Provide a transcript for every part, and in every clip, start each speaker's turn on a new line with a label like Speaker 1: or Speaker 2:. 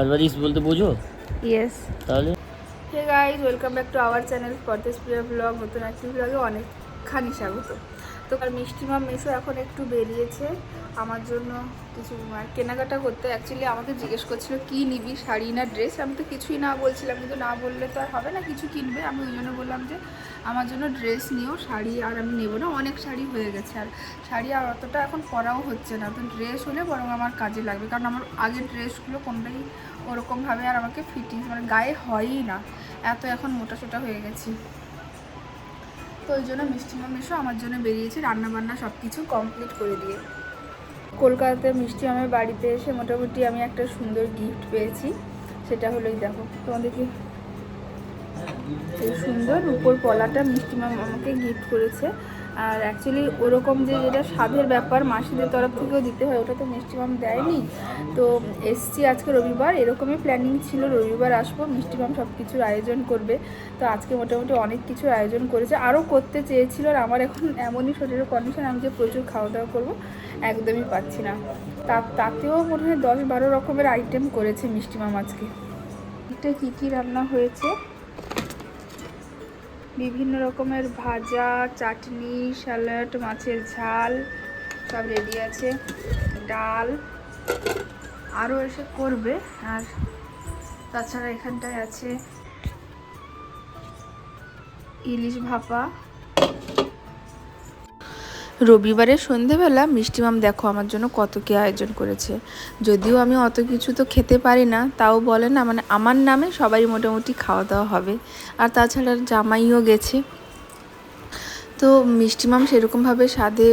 Speaker 1: পারভারিস বলতে বোঝো?
Speaker 2: ইয়েস
Speaker 1: তাহলে?
Speaker 2: Hey guys welcome back to our channel for this প্রিয় ব্লগ নতুন একটি ব্লগে অনেকখানি স্বাগত। তো আর মিষ্টি মাম মেশো এখন একটু বেরিয়েছে। আমার জন্য কিছু আর কেনাকাটা করতে। অ্যাকচুয়ালি আমাকে জিজ্ঞেস করছিল, কি নিবি শাড়ি না ড্রেস আমি তো কিছুই না বলছিলাম, কিন্তু না বললে তো আর হবে না, কিছু কিনবে। আমি ওই জন্য বললাম যে, আমার জন্য ড্রেস নিও, শাড়ি আর আমি নেব না। অনেক শাড়ি হয়ে গেছে। আর শাড়ি আর অতটা এখন পরাও হচ্ছে না। তো ড্রেস হলে বরং আমার কাজে লাগবে। কারণ আমার আগের ড্রেসগুলো কোনটাই ওরকমভাবে আর আমাকে ফিটিং মানে গায়ে হয়ই না। এত এখন মোটা সোটা হয়ে গেছি। তো ওই জন্য মিষ্টি মাম এসো আমার জন্য বেরিয়েছে। রান্না বান্না সব কিছু কমপ্লিট করে দিয়ে। কলকাতাতে মিষ্টি মামের বাড়িতে এসে মোটামুটি আমি একটা সুন্দর গিফট পেয়েছি। সেটা হলোই দেখো তোমাদেরকে এই সুন্দর উপর পলাটা মিষ্টি মাম আমাকে গিফট করেছে। আর অ্যাকচুয়ালি ওরকম যে যেটা স্বাদের ব্যাপার মাসিদের তরফ থেকেও দিতে হয়, ওটা তো মিষ্টি মাম দেয়নি। তো এসছি আজকে রবিবার, এরকমই প্ল্যানিং ছিল, রবিবার আসব, মিষ্টি মাম সব কিছুর আয়োজন করবে। তো আজকে মোটামুটি অনেক কিছুর আয়োজন করেছে আরও করতে চেয়েছিল আর আমার এখন এমনই শরীরের কন্ডিশন আমি যে প্রচুর খাওয়া দাওয়া করব, একদমই পাচ্ছি না। তা, তাতেও মনে হয় দশ বারো রকমের আইটেম করেছে মিষ্টি মাম আজকে। এটা কী কী রান্না হয়েছে? বিভিন্ন রকমের ভাজা, চাটনি, স্যালাড, মাছের ঝাল, সব রেডি আছে। ডাল আরও এসে করবে, আর তাছাড়া এখানটায় আছে ইলিশ ভাপা। রবিবারে সন্ধেবেলা মিষ্টিমাম দেখো আমার জন্য কত কী আয়োজন করেছে। যদিও আমি অত কিছু তো খেতে পারি না, তাও বলে না মানে আমার নামে সবাই মোটামুটি খাওয়া দাওয়া হবে। আর তাছাড়া জামাইও গেছে। তো মিষ্টিমাম সেরকমভাবে স্বাদে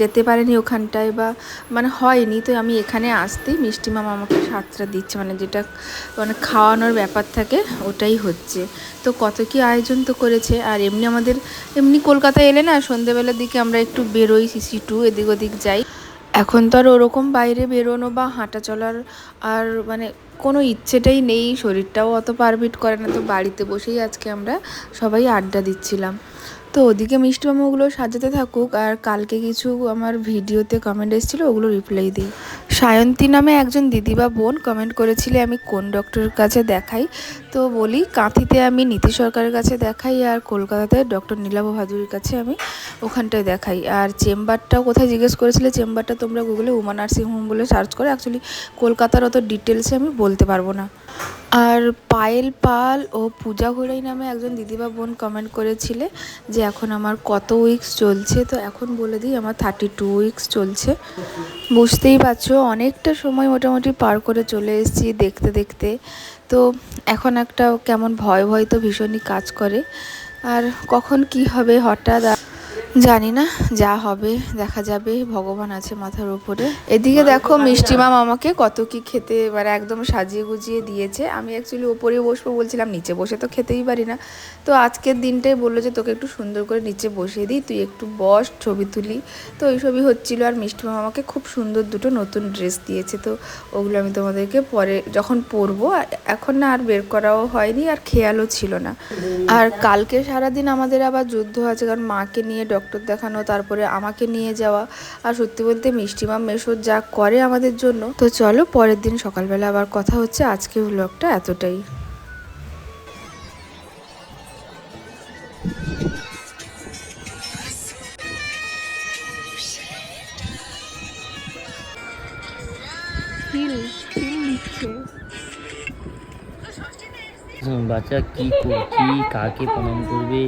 Speaker 2: যেতে পারেনি ওখানটায় বা মানে হয়নি। তো আমি এখানে আসতেই মিষ্টিমাম আমাকে স্বাদটা দিচ্ছে। মানে যেটা মানে খাওয়ানোর ব্যাপার থাকে, ওটাই হচ্ছে। তো কত কি আয়োজন তো করেছে। আর এমনি আমাদের, এমনি কলকাতায় এলে না, সন্ধেবেলার দিকে আমরা একটু বেরোই সিসি টু, এদিক ওদিক যাই। এখন তো আর ওরকম বাইরে বেরোনো বা হাঁটা চলার আর মানে কোনো ইচ্ছেটাই নেই। শরীরটাও অত পারমিট করে না। তো বাড়িতে বসেই আজকে আমরা সবাই আড্ডা দিচ্ছিলাম। তো ওদিকে মিষ্টি সাজাতে থাকুক, আর কালকে কিছু আমার ভিডিওতে কমেন্ট এসেছিল, ওগুলো রিপ্লাই দিই। সায়ন্তী নামে একজন দিদি বা বোন কমেন্ট করেছিলে, আমি কোন ডক্টরের কাছে দেখাই? তো বলি, কাঁথিতে আমি নীতি সরকারের কাছে দেখাই, আর কলকাতাতে ডক্টর নীলাভ ভাদুরীর কাছে আমি ওখানটায় দেখাই। আর চেম্বারটাও কোথায় জিজ্ঞেস করেছিলে, চেম্বারটা তোমরা গুগলে উমা নার্সিং হোম বলে সার্চ করে। অ্যাকচুয়ালি কলকাতার অত ডিটেলসে আমি বলতে পারব না। আর পায়েল পাল ও পূজা ঘোড়াই নামে একজন দিদিবা বোন কমেন্ট করেছিলে যে এখন আমার কত উইকস চলছে, তো এখন বলে দিই আমার থার্টি টু উইকস চলছে। বুঝতেই পারছ, অনেকটা সময় মোটামুটি পার করে চলে এসেছি দেখতে দেখতে। তো এখন একটা কেমন ভয় ভয় তো ভীষণই কাজ করে। আর কখন কি হবে হঠাৎ জানি না, যা হবে, দেখা যাবে, ভগবান আছে মাথার উপরে। এদিকে দেখো মিষ্টি মাম আমাকে কত কি খেতে মানে একদম সাজিয়ে গুজিয়ে দিয়েছে। আমি অ্যাকচুয়ালি ওপরে বসবো বলছিলাম, নিচে বসে তো খেতেই পারি না। তো আজকের দিনটাই বলল যে, তোকে একটু সুন্দর করে নিচে বসিয়ে দিই, তুই একটু বস, ছবি তুলি। তো ওই ছবি হচ্ছিল আর মিষ্টি মাম আমাকে খুব সুন্দর দুটো নতুন ড্রেস দিয়েছে। তো ওগুলো আমি তোমাদেরকে পরে যখন পরবো, এখন না আর বের করাও হয়নি আর খেয়ালও ছিল না। আর কালকে সারাদিন আমাদের আবার যুদ্ধ আছে, কারণ মাকে নিয়ে ডক্টর দেখানো, তারপরে আমাকে নিয়ে যাওয়া। আর সত্যি বলতে মিষ্টিমা মেশো যা করে আমাদের জন্য। তো চলো পরের দিন সকালবেলা আবার কথা হচ্ছে। আজকে ব্লগটা এতটাই।
Speaker 1: বাচ্চা কি কি কাকে প্রণাম করবে?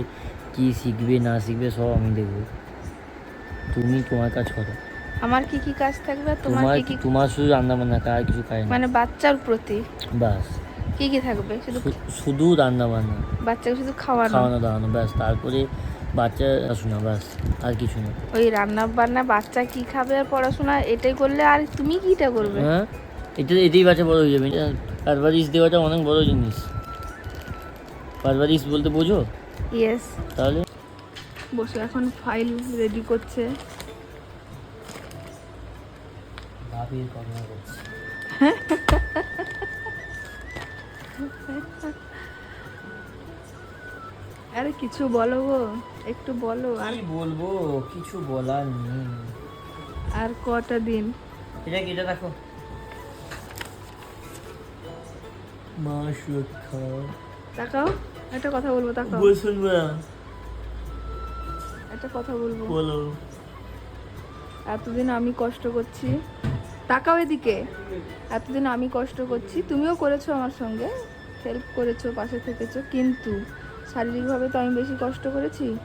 Speaker 1: কি শিখবে না শিখবে সব আমি দেখব। তুমি তোমার কাজ করো।
Speaker 2: আমার কি কি কাজ থাকবে তোমার কি কি
Speaker 1: তোমার শুধু রান্না বান্না কার কিছু খায় না
Speaker 2: মানে বাচ্চার প্রতি?
Speaker 1: বাস
Speaker 2: কি কি থাকবে? শুধু
Speaker 1: শুধু রান্না বান্না
Speaker 2: বাচ্চাকে শুধু খাওয়ানো?
Speaker 1: খাওয়ানো দাওয়ানো ব্যাস। তারপরে বাচ্চা শোনা ব্যাস। আর কিছু না
Speaker 2: ওই রান্না বান্না বাচ্চা কি খাবে আর পড়াশোনা এটাই করলে আর তুমি কিটা করবে?
Speaker 1: হ্যাঁ? এটা এটাই বাচ্চা বড় হয়ে যাবে। পারভারিশ দেওয়াটা অনেক বড় জিনিস। পারভারিশ বলতে বোঝো?
Speaker 2: ইয়েস
Speaker 1: তাহলে?
Speaker 2: বসে এখন ফাইল রেডি করছে।
Speaker 1: ভাবির কর্ম করছে
Speaker 2: আরে কিছু বলো গো একটু বলো আর
Speaker 1: বলব কিছু বলার নেই।
Speaker 2: আর কটা দিন?
Speaker 1: এটা কি এটা দেখো। মা সুরক্ষা।
Speaker 2: তাকাও একটা কথা বলব তাকাও।
Speaker 1: বলছেন মা
Speaker 2: একটা কথা বলব।
Speaker 1: বলো।
Speaker 2: এতদিন আমি কষ্ট করছি। তাকাও এদিকে। এতদিন আমি কষ্ট করছি। তুমিও করেছ আমার সঙ্গে। হেল্প করেছ পাশে থেকেছো। কিন্তু শারীরিকভাবে তো আমি বেশি কষ্ট করেছি।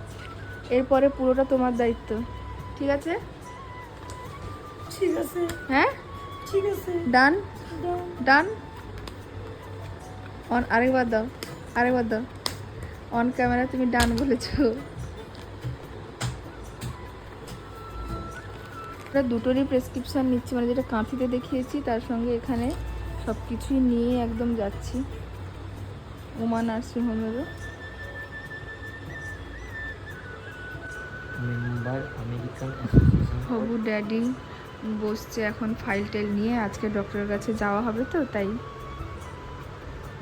Speaker 2: এরপরে পুরোটা তোমার দায়িত্ব। ঠিক আছে?
Speaker 1: ঠিক আছে।
Speaker 2: হ্যাঁ?
Speaker 1: ঠিক আছে।
Speaker 2: ডান। ডান? অন আরেকবার দাও। আরেকবার দাও। অন ক্যামেরা তুমি ডান বলেছ। আমরা দুটোরই প্রেসক্রিপশান নিচ্ছি মানে যেটা কাঁথিতে দেখিয়েছি তার সঙ্গে এখানে সব কিছুই নিয়ে একদম যাচ্ছি। উমা নার্সিং হোমেরও
Speaker 1: মেম্বার আমেরিকান
Speaker 2: হবু ড্যাডি বসছে এখন ফাইল টাইল নিয়ে আজকে ডক্টরের কাছে যাওয়া হবে তো তাই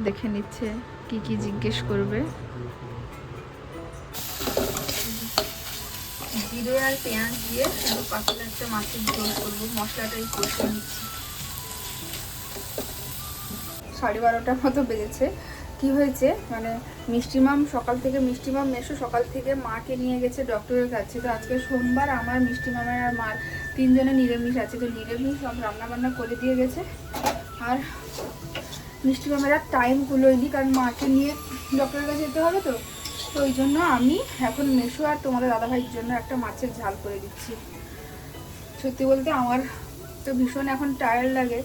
Speaker 2: দেখে নিচ্ছে। কি কি জিজ্ঞেস করবে? জিরে আর পেঁয়াজ দিয়ে শুধু পাতলা একটা মাছের ঝোল করব, মশলাটাই কষে নিচ্ছি। সাড়ে বারোটার মতো বেজেছে। কি হয়েছে? মানে মিষ্টিমাম সকাল থেকে মিষ্টিমাম মেশো সকাল থেকে মাকে নিয়ে গেছে ডক্টরের কাছে। তো আজকে সোমবার আমার মিষ্টিমামের আর মার তিনজনে নিরামিষ আছে। তো নিরামিষ সব রান্নাবান্না করে দিয়ে গেছে। আর মিষ্টিমামের আর টাইম কুলোয়নি কারণ মাকে নিয়ে ডক্টরের কাছে যেতে হবে তো। তো ওই জন্য আমি এখন মেশো আর তোমাদের দাদাভাইয়ের জন্য একটা মাছের ঝাল করে দিচ্ছি। সত্যি বলতে আমার তো ভীষণ এখন টায়ার্ড লাগে।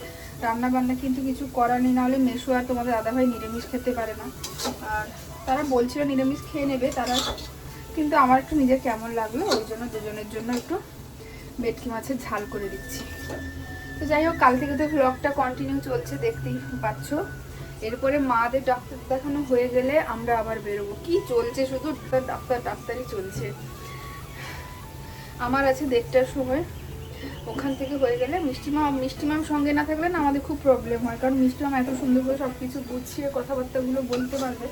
Speaker 2: রান্না বান্না কিন্তু কিছু করার নেই, নাহলে মেশো আর তোমাদের দাদাভাই নিরামিষ খেতে পারে না। আর তারা বলছিল নিরামিষ খেয়ে নেবে, তারা কিন্তু আমার একটু নিজের কেমন লাগল, ওই জন্য দুজনের জন্য একটু ভেটকি মাছের ঝাল করে দিচ্ছি। তো যাই হোক, কাল থেকে তো ব্লগটা কন্টিনিউ চলছে, দেখতেই পাচ্ছ। এরপরে মাদের ডাক্তার দেখানো হয়ে গেলে আমরা আবার বেরোবো। কি চলছে শুধু? ডাক্তার ডাক্তার, ডাক্তারই চলছে। আমার আছে দেড়টার সময়। ওখান থেকে হয়ে গেলে মিষ্টিমাম মিষ্টিমাম সঙ্গে না থাকলে না আমাদের খুব প্রবলেম হয়। কারণ মিষ্টিমাম এত সুন্দর করে সব কিছু গুছিয়ে কথাবার্তাগুলো বলতে পারবে।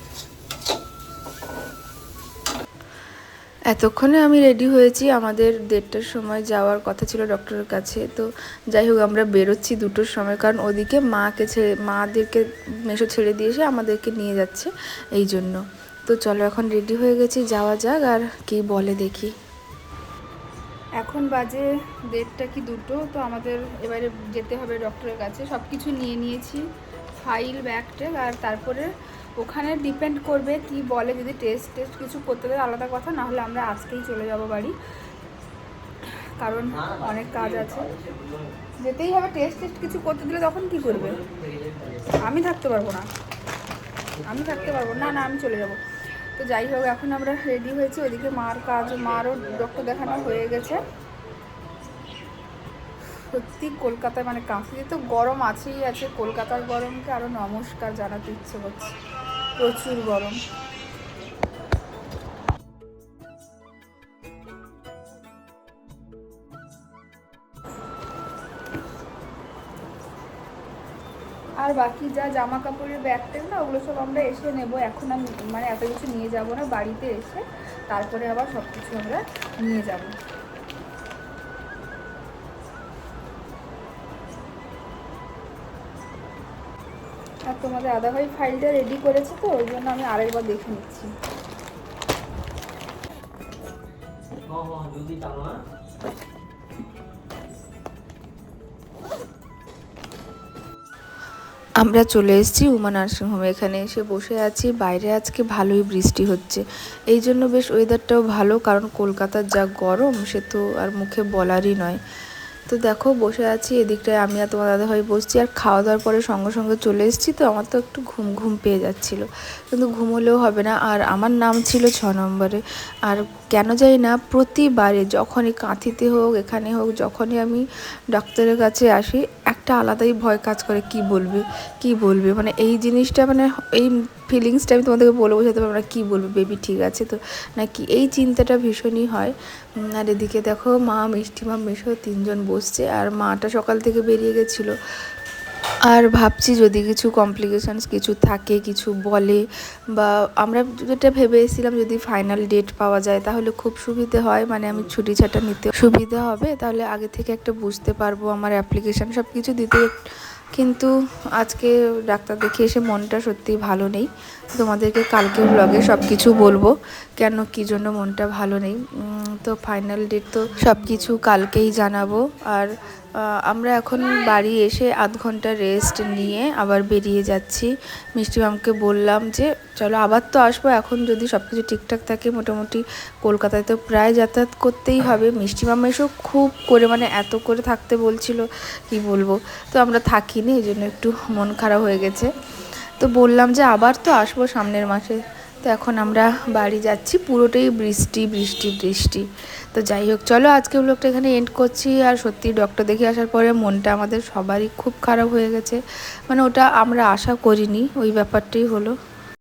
Speaker 2: এতক্ষণে আমি রেডি হয়েছি আমাদের দেড়টার সময় যাওয়ার কথা ছিল ডক্টরের কাছে। তো যাই হোক, আমরা বেরোচ্ছি দুটোর সময় কারণ ওদিকে মাকে ছেড়ে মাদেরকে মেশো ছেড়ে দিয়ে এসে আমাদেরকে নিয়ে যাচ্ছে এই জন্য। তো চলো এখন রেডি হয়ে গেছি, যাওয়া যাক আর কি বলে দেখি। এখন বাজে দেড়টা কি দুটো, তো আমাদের এবারে যেতে হবে ডক্টরের কাছে। সব কিছু নিয়ে নিয়েছি। ফাইল ব্যাগ ট্যাগ আর তারপরে ওখানে ডিপেন্ড করবে কি বলে যদি টেস্ট টেস্ট কিছু করতে দেয় আলাদা কথা না হলে আমরা আজকেই চলে যাব বাড়ি। কারণ অনেক কাজ আছে। যেতেই হবে টেস্ট টেস্ট কিছু করতে দিলে তখন কি করবে? আমি থাকতে পারব না। আমি থাকতে পারব না। না আমি চলে যাব। তো যাই হোক এখন আমরা রেডি হয়েছি। ওইদিকে মার কাজ মারও ডক্টর দেখানো হয়ে গেছে। সত্যি কলকাতায় মানে কাঁথিতে তো গরম আছেই আছে, কলকাতার গরমকে আরও নমস্কার জানাতে ইচ্ছে করছে। প্রচুর গরম। আর বাকি যা জামা কাপড়ের ব্যাগ ট্যাগ না, ওগুলো সব আমরা এসে নেব। এখন আমি মানে এত কিছু নিয়ে যাব না, বাড়িতে এসে তারপরে আবার সব কিছু আমরা নিয়ে যাব। আর তোমাদের দাদাভাই ফাইলটা রেডি করেছে তো, ওই জন্য আমি আরেকবার দেখে নিচ্ছি। আমরা চলে এসেছি উমা নার্সিংহোমে। এখানে এসে বসে আছি। বাইরে আজকে ভালোই বৃষ্টি হচ্ছে। এই জন্য বেশ ওয়েদারটাও ভালো, কারণ কলকাতার যা গরম, সে তো আর মুখে বলারই নয়। তো দেখো, বসে আছি, এদিকটায় আমি আর তোমার দাদা দাদাভাই বসছি আর খাওয়া দাওয়ার পরে সঙ্গে সঙ্গে চলে এসেছি, তো আমার তো একটু ঘুম ঘুম পেয়ে যাচ্ছিল। কিন্তু ঘুমোলেও হবে না, আর আমার নাম ছিল ছ নম্বরে। আর কেন জানি না, প্রতিবারে যখনই কাঁথিতে হোক, এখানে হোক, যখনই আমি ডাক্তারের কাছে আসি একটা আলাদাই ভয় কাজ করে, কি বলবে কি বলবে? মানে এই জিনিসটা মানে এই ফিলিংসটা আমি তোমাদেরকে বলে বোঝাতে পারব না, কী বলবে বেবি ঠিক আছে তো? নাকি এই চিন্তাটা ভীষণই হয়। আর এদিকে দেখো মা, মিষ্টি মা মেশো তিনজন বসছে, আর মাটা সকাল থেকে বেরিয়ে গেছিল। আর ভাবছি যদি কিছু কমপ্লিকেশানস কিছু থাকে, কিছু বলে বা আমরা যেটা ভেবে এসেছিলাম যদি ফাইনাল ডেট পাওয়া যায়, তাহলে খুব সুবিধে হয়। মানে আমি ছুটি ছাটা নিতে সুবিধে হবে। তাহলে আগে থেকে একটা বুঝতে পারব আমার অ্যাপ্লিকেশান সব কিছু দিতে। কিন্তু আজকে ডাক্তার দেখে এসে মনটা সত্যি ভালো নেই। তোমাদেরকে কালকে ব্লগে সব কিছু বলব। কেন কী জন্য মনটা ভালো নেই? তো ফাইনাল ডেট তো সব কিছু কালকেই জানাব। আর আমরা এখন বাড়ি এসে আধ ঘণ্টা রেস্ট নিয়ে আবার বেরিয়ে যাচ্ছি। মিষ্টি ম্যামকে বললাম যে, চলো আবার তো আসব। এখন যদি সব কিছু ঠিকঠাক থাকে, মোটামুটি কলকাতায় তো প্রায় যাতায়াত করতেই হবে। মিষ্টি মামা এসেও খুব করে মানে এত করে থাকতে বলছিল, কি বলব? তো আমরা থাকিনি, এই জন্য একটু মন খারাপ হয়ে গেছে। তো বললাম যে আবার তো আসব সামনের মাসে। তো এখন আমরা বাড়ি যাচ্ছি, পুরোটাই বৃষ্টি বৃষ্টি বৃষ্টি। তো যাই হোক, চলো আজকে ব্লগটা এখানে এন্ড করছি। আর সত্যি ডক্টর দেখে আসার পরে মনটা আমাদের সবারই খুব খারাপ হয়ে গেছে। মানে ওটা আমরা আশা করিনি, ওই ব্যাপারটাই হলো।